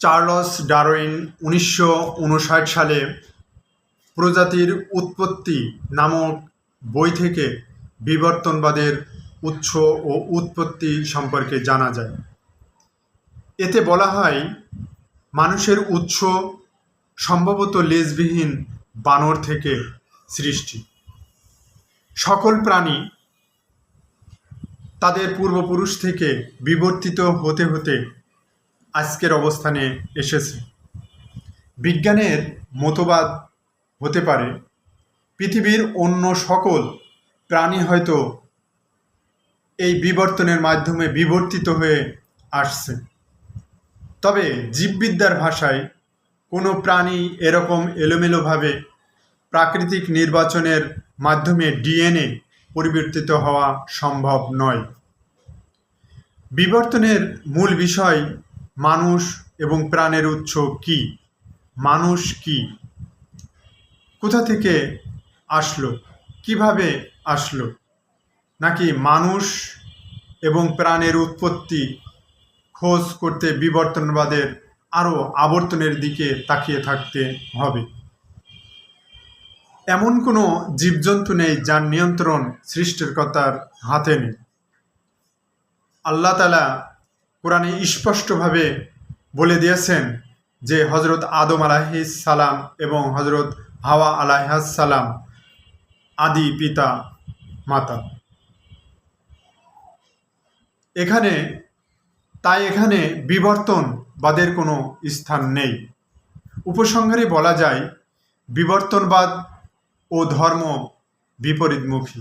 Charles Darwin উনিশশো উনষাট সালে প্রজাতির উৎপত্তি নামক বই থেকে বিবর্তনবাদের উৎস ও উৎপত্তি সম্পর্কে জানা যায়। এতে বলা হয়, মানুষের উৎস সম্ভবত লেজবিহীন বানর থেকে সৃষ্টি। সকল প্রাণী তাদের পূর্বপুরুষ থেকে বিবর্তিত হতে হতে আজকের অবস্থানে এসেছে। বিজ্ঞানের মতবাদ হতে পারে, পৃথিবীর অন্য সকল প্রাণী হয়তো এই বিবর্তনের মাধ্যমে বিবর্তিত হয়ে আসছে। তবে জীববিদ্যার ভাষায় কোনো প্রাণী এরকম এলোমেলোভাবে প্রাকৃতিক নির্বাচনের মাধ্যমে ডিএনএ পরিবর্তিত হওয়া সম্ভব নয়। বিবর্তনের মূল বিষয় মানুষ এবং প্রাণের উৎস কি? মানুষ কি? কোথা থেকে আসলো? কীভাবে আসলো? নাকি মানুষ এবং প্রাণের উৎপত্তি খোঁজ করতে বিবর্তনবাদের আরও আবর্তনের দিকে তাকিয়ে থাকতে হবে? এমন কোনো জীবজন্তু নেই যার নিয়ন্ত্রণ সৃষ্টিকর্তার হাতে নেই। আল্লাহ তালা কোরআনে স্পষ্টভাবে বলে দিয়েছেন যে হজরত আদম সালাম এবং হজরত হাওয়া সালাম আদি পিতা, মাতা। এখানে, তাই এখানে বিবর্তনবাদের কোনো স্থান নেই। উপসংহারে বলা যায়, বিবর্তনবাদ ও ধর্ম বিপরীতমুখী।